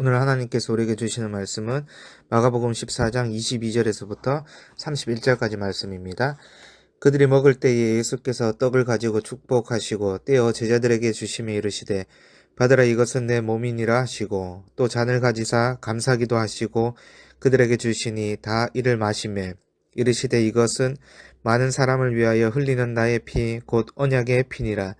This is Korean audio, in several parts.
오늘 하나님께서 우리에게 주시는 말씀은 마가복음 14장 22절에서부터 31절까지 말씀입니다. 그들이 먹을 때에 예수께서 떡을 가지고 축복하시고 떼어 제자들에게 주시며 이르시되 받으라 이것은 내 몸이니라 하시고 또 잔을 가지사 감사기도 하시고 그들에게 주시니 다 이를 마시매 이르시되 이것은 많은 사람을 위하여 흘리는 나의 피 곧 언약의 피니라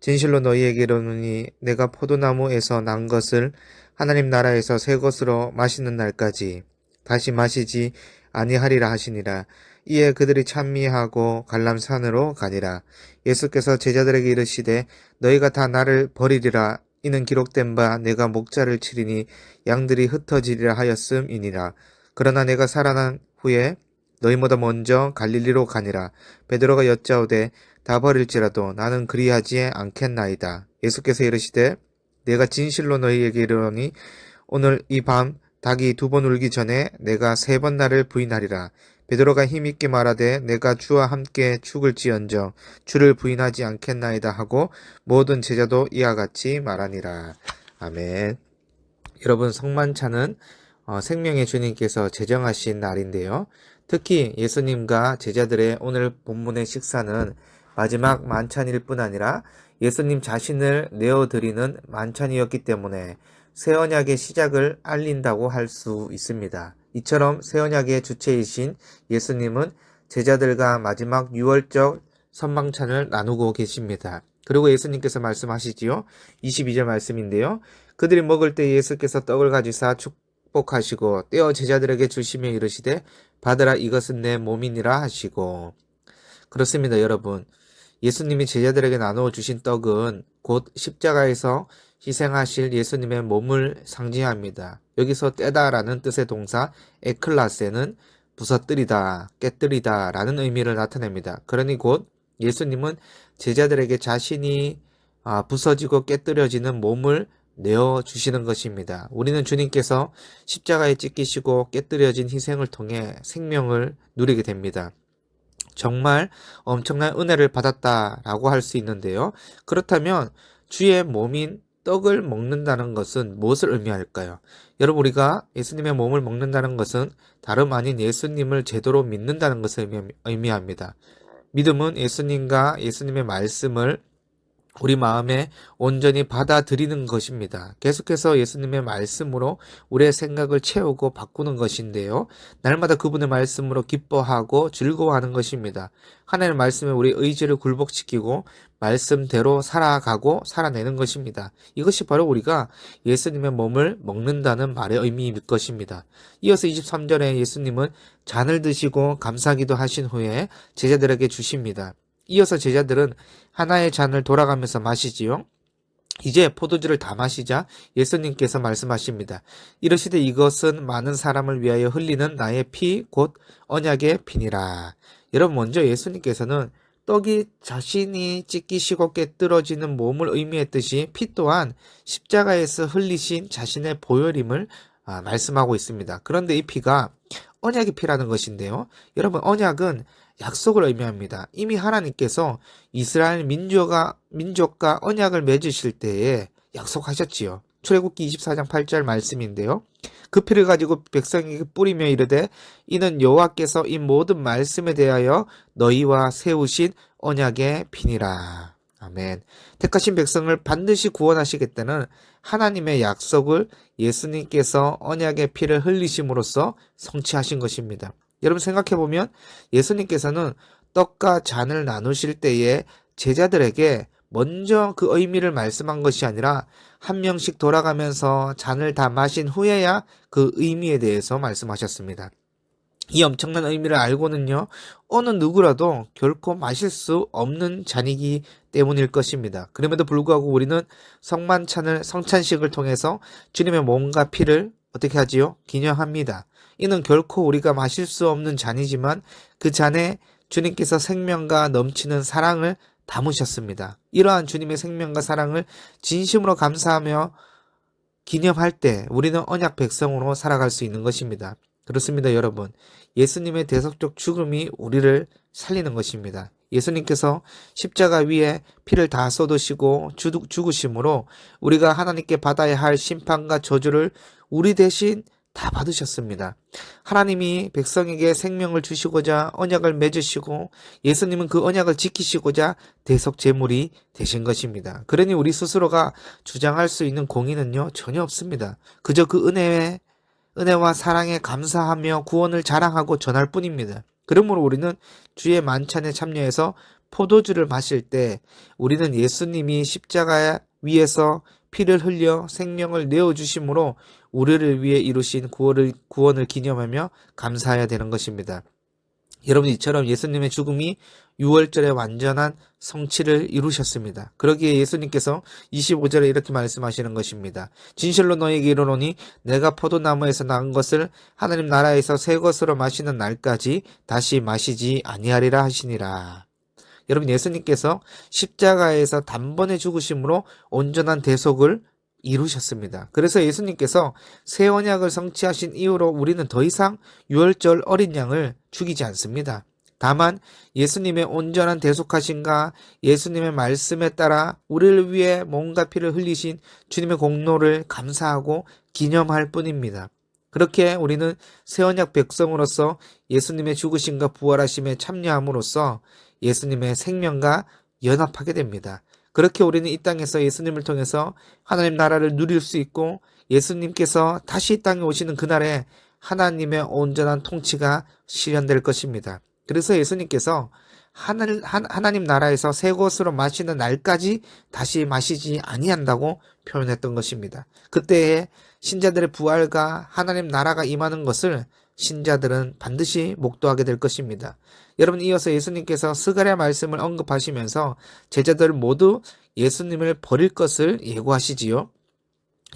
진실로 너희에게 이르노니 내가 포도나무에서 난 것을 하나님 나라에서 새 것으로 마시는 날까지 다시 마시지 아니하리라 하시니라. 이에 그들이 찬미하고 갈람산으로 가니라. 예수께서 제자들에게 이르시되 너희가 다 나를 버리리라. 이는 기록된 바 내가 목자를 치리니 양들이 흩어지리라 하였음이니라. 그러나 내가 살아난 후에 너희보다 먼저 갈릴리로 가니라. 베드로가 여짜오되 다 버릴지라도 나는 그리하지 않겠나이다. 예수께서 이르시되 내가 진실로 너희에게 이르노니 오늘 이 밤 닭이 두 번 울기 전에 내가 세 번 나를 부인하리라. 베드로가 힘있게 말하되 내가 주와 함께 죽을지언정 주를 부인하지 않겠나이다 하고 모든 제자도 이와 같이 말하니라. 아멘. 여러분 성만찬은 어, 생명의 주님께서 제정하신 날인데요. 특히 예수님과 제자들의 오늘 본문의 식사는 마지막 만찬일 뿐 아니라 예수님 자신을 내어드리는 만찬이었기 때문에 새 언약의 시작을 알린다고 할 수 있습니다. 이처럼 새 언약의 주체이신 예수님은 제자들과 마지막 유월적 선망찬을 나누고 계십니다. 그리고 예수님께서 말씀하시지요. 22절 말씀인데요. 그들이 먹을 때 예수께서 떡을 가지사 축복하시고 떼어 제자들에게 주시며 이르시되 받으라 이것은 내 몸이니라 하시고 그렇습니다, 여러분. 예수님이 제자들에게 나누어 주신 떡은 곧 십자가에서 희생하실 예수님의 몸을 상징합니다. 여기서 떼다라는 뜻의 동사 에클라세는 부서뜨리다, 깨뜨리다 라는 의미를 나타냅니다. 그러니 곧 예수님은 제자들에게 자신이 아, 부서지고 깨뜨려지는 몸을 내어 주시는 것입니다. 우리는 주님께서 십자가에 찢기시고 깨뜨려진 희생을 통해 생명을 누리게 됩니다. 정말 엄청난 은혜를 받았다라고 할 수 있는데요. 그렇다면 주의 몸인 떡을 먹는다는 것은 무엇을 의미할까요? 여러분 우리가 예수님의 몸을 먹는다는 것은 다름 아닌 예수님을 제대로 믿는다는 것을 의미합니다. 믿음은 예수님과 예수님의 말씀을 우리 마음에 온전히 받아들이는 것입니다. 계속해서 예수님의 말씀으로 우리의 생각을 채우고 바꾸는 것인데요. 날마다 그분의 말씀으로 기뻐하고 즐거워하는 것입니다. 하나님의 말씀에 우리 의지를 굴복시키고 말씀대로 살아가고 살아내는 것입니다. 이것이 바로 우리가 예수님의 몸을 먹는다는 말의 의미일 것입니다. 이어서 23절에 예수님은 잔을 드시고 감사기도 하신 후에 제자들에게 주십니다. 이어서 제자들은 하나의 잔을 돌아가면서 마시지요. 이제 포도주를 다 마시자 예수님께서 말씀하십니다. 이러시되 이것은 많은 사람을 위하여 흘리는 나의 피 곧 언약의 피니라. 여러분 먼저 예수님께서는 떡이 자신이 찢기 시고 깨뜨려지는 몸을 의미했듯이 피 또한 십자가에서 흘리신 자신의 보혈임을 아, 말씀하고 있습니다. 그런데 이 피가 언약의 피라는 것인데요. 여러분 언약은 약속을 의미합니다. 이미 하나님께서 이스라엘 민족과, 민족과 언약을 맺으실 때에 약속하셨지요. 출애굽기 24장 8절 말씀인데요. 그 피를 가지고 백성에게 뿌리며 이르되 이는 여호와께서 이 모든 말씀에 대하여 너희와 세우신 언약의 피니라. 아멘. 택하신 백성을 반드시 구원하시겠다는 하나님의 약속을 예수님께서 언약의 피를 흘리심으로써 성취하신 것입니다. 여러분 생각해 보면 예수님께서는 떡과 잔을 나누실 때에 제자들에게 먼저 그 의미를 말씀한 것이 아니라 한 명씩 돌아가면서 잔을 다 마신 후에야 그 의미에 대해서 말씀하셨습니다. 이 엄청난 의미를 알고는요, 어느 누구라도 결코 마실 수 없는 잔이기 때문일 것입니다. 그럼에도 불구하고 우리는 성만찬을, 성찬식을 통해서 주님의 몸과 피를 어떻게 하지요? 기념합니다. 이는 결코 우리가 마실 수 없는 잔이지만 그 잔에 주님께서 생명과 넘치는 사랑을 담으셨습니다. 이러한 주님의 생명과 사랑을 진심으로 감사하며 기념할 때 우리는 언약 백성으로 살아갈 수 있는 것입니다. 그렇습니다, 여러분. 예수님의 대속적 죽음이 우리를 살리는 것입니다. 예수님께서 십자가 위에 피를 다 쏟으시고 죽으심으로 우리가 하나님께 받아야 할 심판과 저주를 우리 대신 다 받으셨습니다. 하나님이 백성에게 생명을 주시고자 언약을 맺으시고 예수님은 그 언약을 지키시고자 대속 제물이 되신 것입니다. 그러니 우리 스스로가 주장할 수 있는 공의는요 전혀 없습니다. 그저 그 은혜에 은혜와 사랑에 감사하며 구원을 자랑하고 전할 뿐입니다. 그러므로 우리는 주의 만찬에 참여해서 포도주를 마실 때 우리는 예수님이 십자가 위에서 피를 흘려 생명을 내어 주심으로 우리를 위해 이루신 구원을, 구원을 기념하며 감사해야 되는 것입니다. 여러분 이처럼 예수님의 죽음이 6월절의 완전한 성취를 이루셨습니다. 그러기에 예수님께서 25절에 이렇게 말씀하시는 것입니다. 진실로 너에게 이르노니 내가 포도나무에서 낳은 것을 하나님 나라에서 새 것으로 마시는 날까지 다시 마시지 아니하리라 하시니라. 여러분 예수님께서 십자가에서 단번에 죽으심으로 온전한 대속을 이루셨습니다. 그래서 예수님께서 새 언약을 성취하신 이후로 우리는 더 이상 유월절 어린 양을 죽이지 않습니다. 다만 예수님의 온전한 대속하신가 예수님의 말씀에 따라 우리를 위해 몸과 피를 흘리신 주님의 공로를 감사하고 기념할 뿐입니다. 그렇게 우리는 새 언약 백성으로서 예수님의 죽으심과 부활하심에 참여함으로써 예수님의 생명과 연합하게 됩니다. 그렇게 우리는 이 땅에서 예수님을 통해서 하나님 나라를 누릴 수 있고 예수님께서 다시 이 땅에 오시는 그날에 하나님의 온전한 통치가 실현될 것입니다. 그래서 예수님께서 하늘, 하나 님 나라에서 새 것으로 마시는 날까지 다시 마시지 아니한다고 표현했던 것입니다. 그때에 신자들의 부활과 하나님 나라가 임하는 것을 신자들은 반드시 목도하게 될 것입니다. 여러분 이어서 예수님께서 스가랴 말씀을 언급하시면서 제자들 모두 예수님을 버릴 것을 예고하시지요.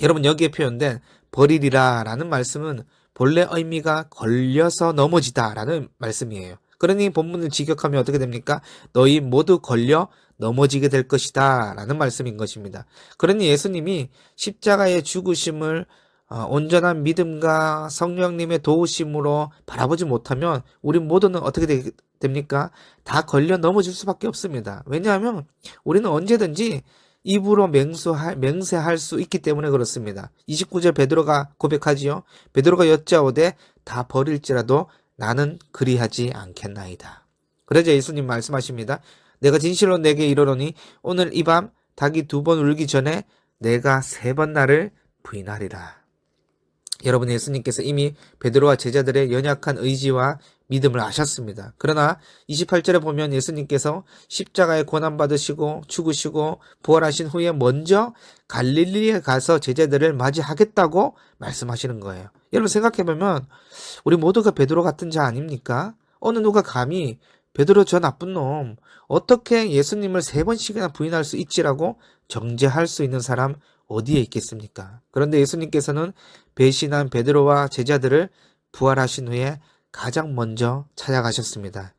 여러분 여기에 표현된 버리리라라는 말씀은 본래 의미가 걸려서 넘어지다라는 말씀이에요. 그러니 본문을 직역하면 어떻게 됩니까? 너희 모두 걸려 넘어지게 될 것이다 라는 말씀인 것입니다. 그러니 예수님이 십자가의 죽으심을 어, 온전한 믿음과 성령님의 도우심으로 바라보지 못하면 우리 모두는 어떻게 되, 됩니까? 다 걸려 넘어질 수밖에 없습니다. 왜냐하면 우리는 언제든지 입으로 맹수할, 맹세할 수 있기 때문에 그렇습니다. 29절 베드로가 고백하지요. 베드로가 여짜오되 다 버릴지라도 나는 그리하지 않겠나이다. 그러자 예수님 말씀하십니다. 내가 진실로 내게 이르노니 오늘 이 밤 닭이 두 번 울기 전에 내가 세 번 나를 부인하리라. 여러분 예수님께서 이미 베드로와 제자들의 연약한 의지와 믿음을 아셨습니다. 그러나 28절에 보면 예수님께서 십자가에 고난 받으시고 죽으시고 부활하신 후에 먼저 갈릴리에 가서 제자들을 맞이하겠다고 말씀하시는 거예요. 여러분 생각해 보면 우리 모두가 베드로 같은 자 아닙니까? 어느 누가 감히 베드로 저 나쁜 놈 어떻게 예수님을 세 번씩이나 부인할 수 있지라고 정죄할 수 있는 사람 어디에 있겠습니까? 그런데 예수님께서는 배신한 베드로와 제자들을 부활하신 후에 가장 먼저 찾아가셨습니다.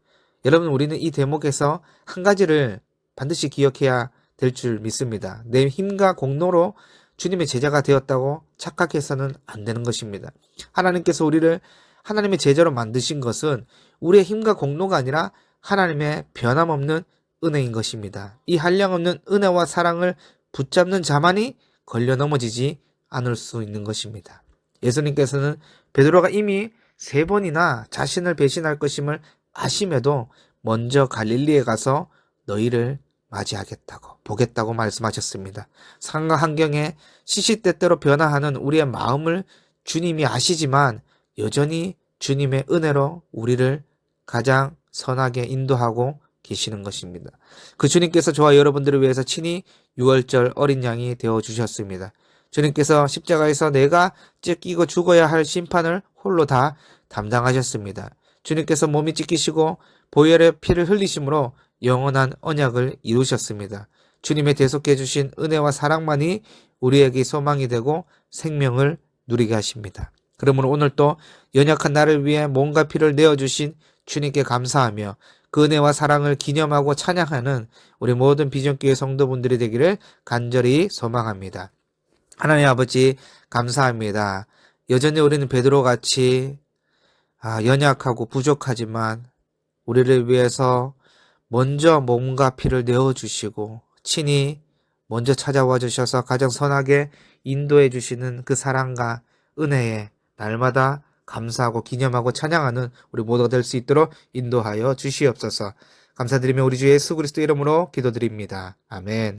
여러분, 우리는 이 대목에서 한 가지를 반드시 기억해야 될 줄 믿습니다. 내 힘과 공로로 주님의 제자가 되었다고 착각해서는 안 되는 것입니다. 하나님께서 우리를 하나님의 제자로 만드신 것은 우리의 힘과 공로가 아니라 하나님의 변함없는 은혜인 것입니다. 이 한량없는 은혜와 사랑을 붙잡는 자만이 걸려 넘어지지 않을 수 있는 것입니다. 예수님께서는 베드로가 이미 세 번이나 자신을 배신할 것임을 아심에도 먼저 갈릴리에 가서 너희를 맞이하겠다고 보겠다고 말씀하셨습니다. 상황 환경에 시시때때로 변화하는 우리의 마음을 주님이 아시지만 여전히 주님의 은혜로 우리를 가장 선하게 인도하고 계시는 것입니다. 그 주님께서 저와 여러분들을 위해서 친히 6월절 어린 양이 되어 주셨습니다. 주님께서 십자가에서 내가 찢기고 죽어야 할 심판을 홀로 다 담당하셨습니다. 주님께서 몸이 찢기시고 보혈의 피를 흘리심으로 영원한 언약을 이루셨습니다. 주님의 대속해 주신 은혜와 사랑만이 우리에게 소망이 되고 생명을 누리게 하십니다. 그러므로 오늘 또 연약한 나를 위해 몸과 피를 내어 주신 주님께 감사하며 그 은혜와 사랑을 기념하고 찬양하는 우리 모든 비전교회 성도분들이 되기를 간절히 소망합니다. 하나님 아버지 감사합니다. 여전히 우리는 베드로 같이 아, 연약하고 부족하지만 우리를 위해서 먼저 몸과 피를 내어 주시고 친히 먼저 찾아와 주셔서 가장 선하게 인도해 주시는 그 사랑과 은혜에 날마다 감사하고 기념하고 찬양하는 우리 모두가 될 수 있도록 인도하여 주시옵소서. 감사드리며 우리 주 예수 그리스도 이름으로 기도드립니다. 아멘.